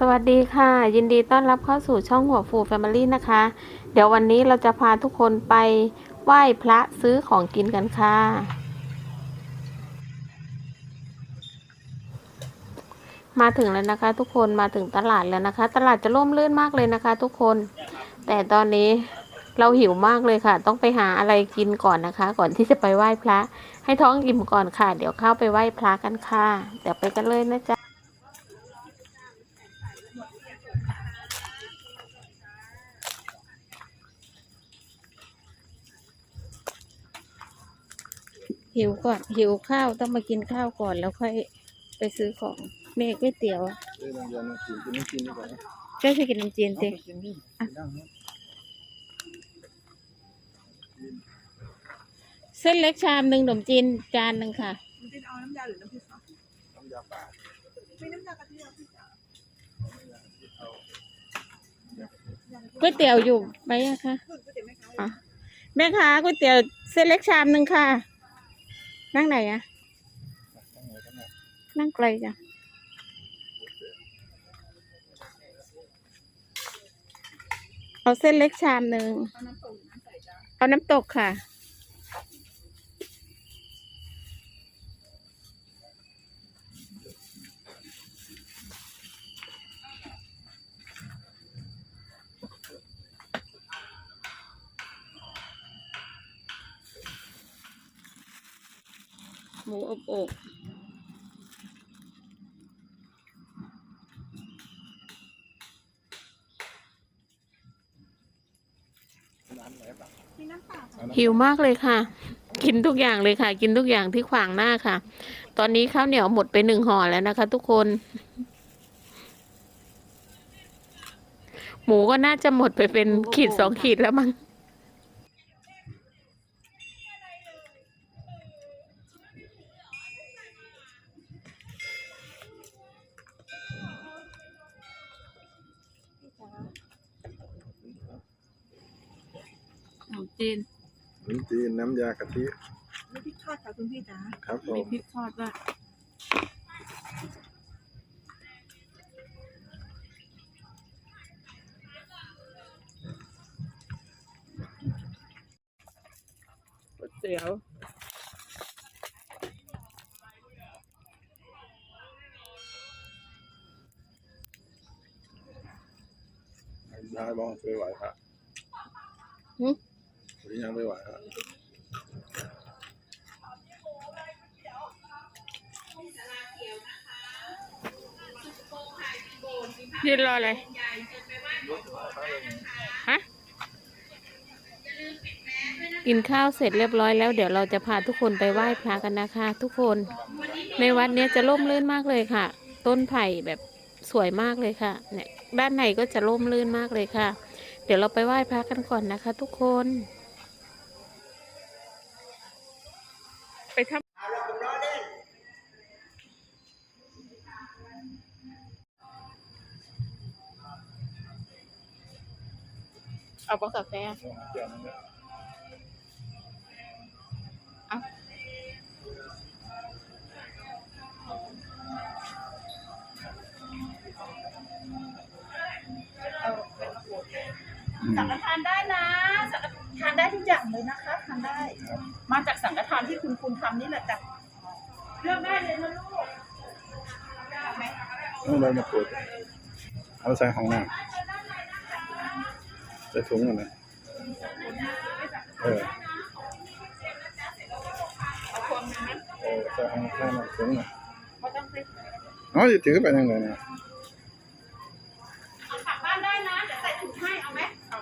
สวัสดีค่ะ ยินดีต้อนรับเข้าสู่ช่องหัวฟูแฟมิลี่นะคะ เดี๋ยววันนี้เราจะพาทุกคนไปไหว้พระซื้อของกินกันค่ะ มาถึงแล้วนะคะ ทุกคนมาถึงตลาดแล้วนะคะ ตลาดจะร่มรื่นมากเลยนะคะ ทุกคน แต่ตอนนี้เราหิวมากเลยค่ะ ต้องไปหาอะไรกินก่อนนะคะ ก่อนที่จะไปไหว้พระ ให้ท้องอิ่มก่อนค่ะ เดี๋ยวเข้าไปไหว้พระกันค่ะ เดี๋ยวไปกันเลยนะจ๊ะ หิวก่อนหิวข้าวต้องมากินข้าวก่อนแล้วค่อยไปซื้อของเมฆก๋วยเตี๋ยวเอ้ยโรงเรียนมันกินกินไม่กินดีกว่านะช่วยไปกินน้ำจีนสิเอาไปกินดิกินได้นะเส้นเล็กชามหนึ่งขนมจีนจานหนึ่งค่ะ มันเป็นเอาน้ำยาหรือน้ำพริกคะน้ำยาป่าไม่น้ำยากะทิเอาพริกจ๋าก๋วยเตี๋ยวอยู่ไหมอะคะเพิ่มก๋วยเตี๋ยวไหมคะอะแม่ค้าก๋วยเตี๋ยวเส้นเล็กชามหนึ่งค่ะ นั่งไหนอะนั่งไกลจ้ะเอาเส้นเล็กชามหนึ่ง เอาน้ำตกค่ะ หมูอบโอ่งน้ำไหนป่ะมีน้ำเปล่าค่ะเอาน้ำหิวมากเลยค่ะ กินทุกอย่างเลยค่ะ กินทุกอย่างที่ขวางหน้าค่ะ ตอนนี้ข้าวเหนียวหมดไปหนึ่งห่อแล้วนะคะ ทุกคน หมูก็น่าจะหมดไปเป็นขีดสองขีดแล้วมั้ง ขนมจีนขนมจีนน้ำยากะทิไม่พริกทอดค่ะคุณพี่จ๋าครับผมีมพริกทอดด้วยก๋วยเตี๋ยว ยายบอกไม่ไหวครับหึหรือยังไม่ไหวครับยืนรออะไรฮะ กินข้าวเสร็จเรียบร้อยแล้วเดี๋ยวเราจะพาทุกคนไปไหว้พระกันนะคะ ทุกคน ในวัดเนี้ยจะร่มรื่นมากเลยค่ะ ต้นไผ่แบบสวยมากเลยค่ะ เนี่ย ด้านในก็จะร่มรื่นมากเลยค่ะ เดี๋ยวเราไปไหว้พระกันก่อนนะคะ ทุกคน ไปทำเอาบอกกาแฟ สังฆทานได้นะสังฆทานได้ทุกอย่างเลยนะคะทานได้ครับมาจากสังฆทานที่คุณคุณทำนี่แหละจ้ะเลือกได้เลยนะลูกเอาไหมต้องใบมะกรูดเอาใส่ของน้ำใส่ถุงหน่อยนะเออเอาคนนึงไหมเออใส่ของน้ำถุงหน่อยเขาต้องไปอ๋อจะถือไปยังไงนะ เอากลับบ้านได้นะเดี๋ยวใส่ถุงให้เอาไหมเอา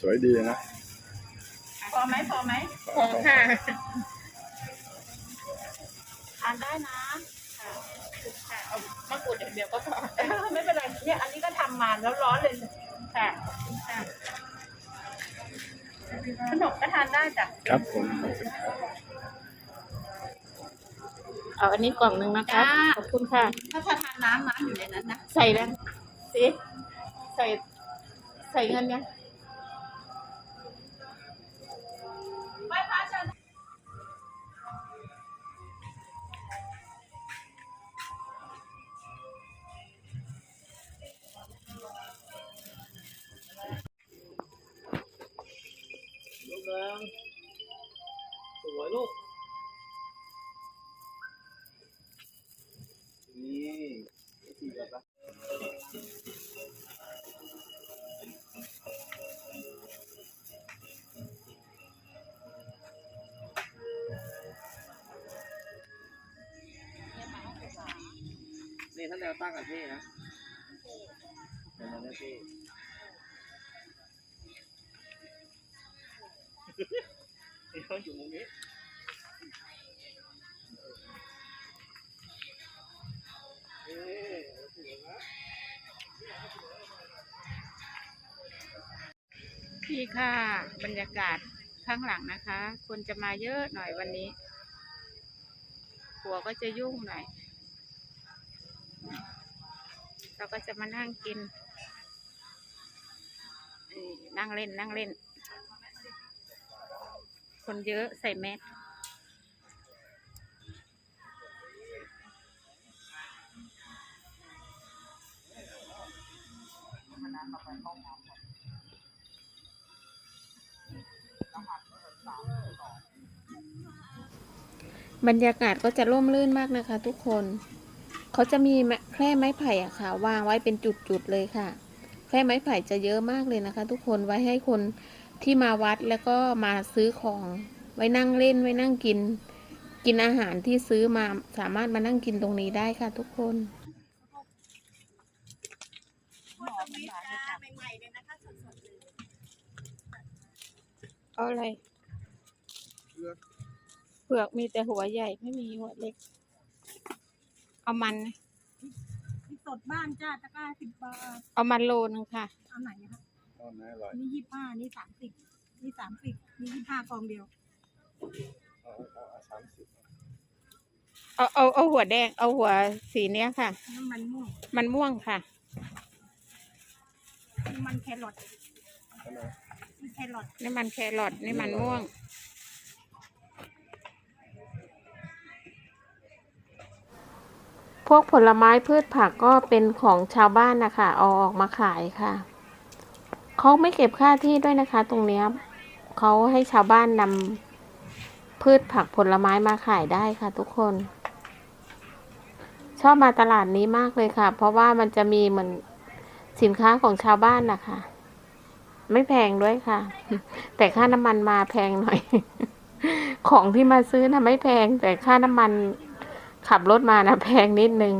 สวยดีนะ พอไหมพอไหมพอค่ะทานได้นะค่ะเอามะกรูดอย่างเดียวก็พอเออไม่เป็นไรเนี่ยอันนี้ก็ทำมาแล้วร้อนเลยค่ะค่ะขนมก็ทานได้จ้ะครับผมขอบคุณครับเอาอันนี้กล่องหนึ่งนะคะจ้าขอบคุณค่ะ ถ้าจะทานน้ำน้ำอยู่ในนั้นนะ ใส่แล้วสิใส่ใส่เงินยัง แนวตั้งกันเท่นะแนวนั้นเท่นี่เขาอยู่มุมนี้นี่ค่ะบรรยากาศข้างหลังนะคะ คนจะมาเยอะหน่อยวันนี้หัวก็จะยุ่งหน่อย เราก็จะมานั่งกินนั่งเล่นนั่งเล่น คนเยอะใส่แมสบรรยากาศก็จะร่มรื่นมากนะคะทุกคน เขาจะมีแคร่ไม้ไผ่อะค่ะ วางไว้เป็นจุดๆเลยค่ะ แคร่ไม้ไผ่จะเยอะมากเลยนะคะ ทุกคนไว้ให้คนที่มาวัดแล้วก็มาซื้อของ ไว้นั่งเล่นไว้นั่งกิน กินอาหารที่ซื้อมาสามารถมานั่งกินตรงนี้ได้ค่ะ ทุกคนอมใหม่ๆเลยนะคะสดๆเลยเอาอะไรเปลือกมีแต่หัวใหญ่ไม่มีหัวเล็ก เอามันนะมีสดบ้านจ้าตะกร้าสิบบาท เอามันโลนึงค่ะ เอาไหนอะคะตอนไหนอร่อยนี่ยี่ห้านี่สามสิบนี่สามสิบนี่ยี่ห้ากองเดียว เอาเอาเอาสามสิบเอาเอาเอาหัวแดง เอาหัวสีเนี้ยค่ะ น้ำมันม่วงมันม่วงค่ะ น้ำมันแครอทใช่ไหมนี่แครอทนี่มันแครอทนี่มันม่วง พวกผลไม้พืชผักก็เป็นของชาวบ้านนะคะเอาออกมาขายค่ะเขาไม่เก็บค่าที่ด้วยนะคะ ตรงเนี้ยเขาให้ชาวบ้านนำพืชผักผลไม้มาขายได้ค่ะ ทุกคน ชอบมาตลาดนี้มากเลยค่ะ เพราะว่ามันจะมีเหมือนสินค้าของชาวบ้านนะคะไม่แพงด้วยค่ะ แต่ค่าน้ำมันมาแพงหน่อย ของที่มาซื้อนะไม่แพงแต่ค่าน้ำมัน ขับรถมานะแพงนิดนึง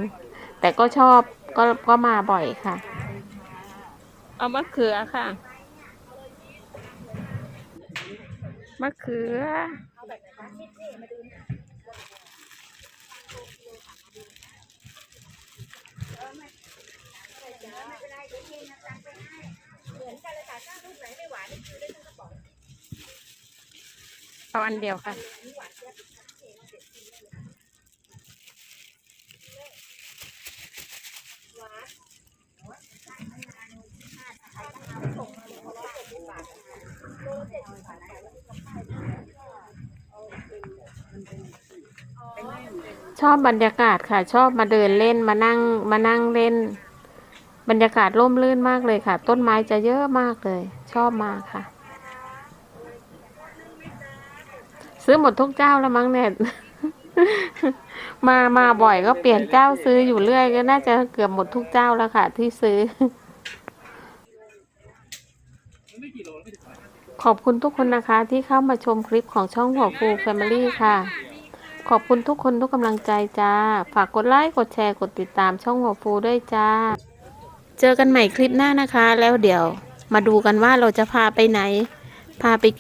แต่ก็ชอบก็ก็มาบ่อยค่ะ เอามะเขือค่ะ มะเขือ เอาอันเดียวค่ะ ชอบบรรยากาศค่ะ ชอบมาเดินเล่นมานั่งมานั่งเล่น บรรยากาศร่มรื่นมากเลยค่ะ ต้นไม้จะเยอะมากเลย ชอบมากค่ะ ซื้อหมดทุกเจ้าแล้วมั้งเนี่ย มามาบ่อยก็เปลี่ยนเจ้าซื้ออยู่เรื่อยก็น่าจะเกือบหมดทุกเจ้าแล้วค่ะ ที่ซื้อ ขอบคุณทุกคนนะคะ ที่เข้ามาชมคลิปของช่องหัวฟูแฟมิลี่ค่ะ ขอบคุณทุกคนทุกกำลังใจจ้า ฝากกดไลค์กดแชร์กดติดตามช่องหัวฟูด้วยจ้า เจอกันใหม่คลิปหน้านะคะ แล้วเดี๋ยว มาดูกันว่าเราจะพาไปไหน พาไปกิน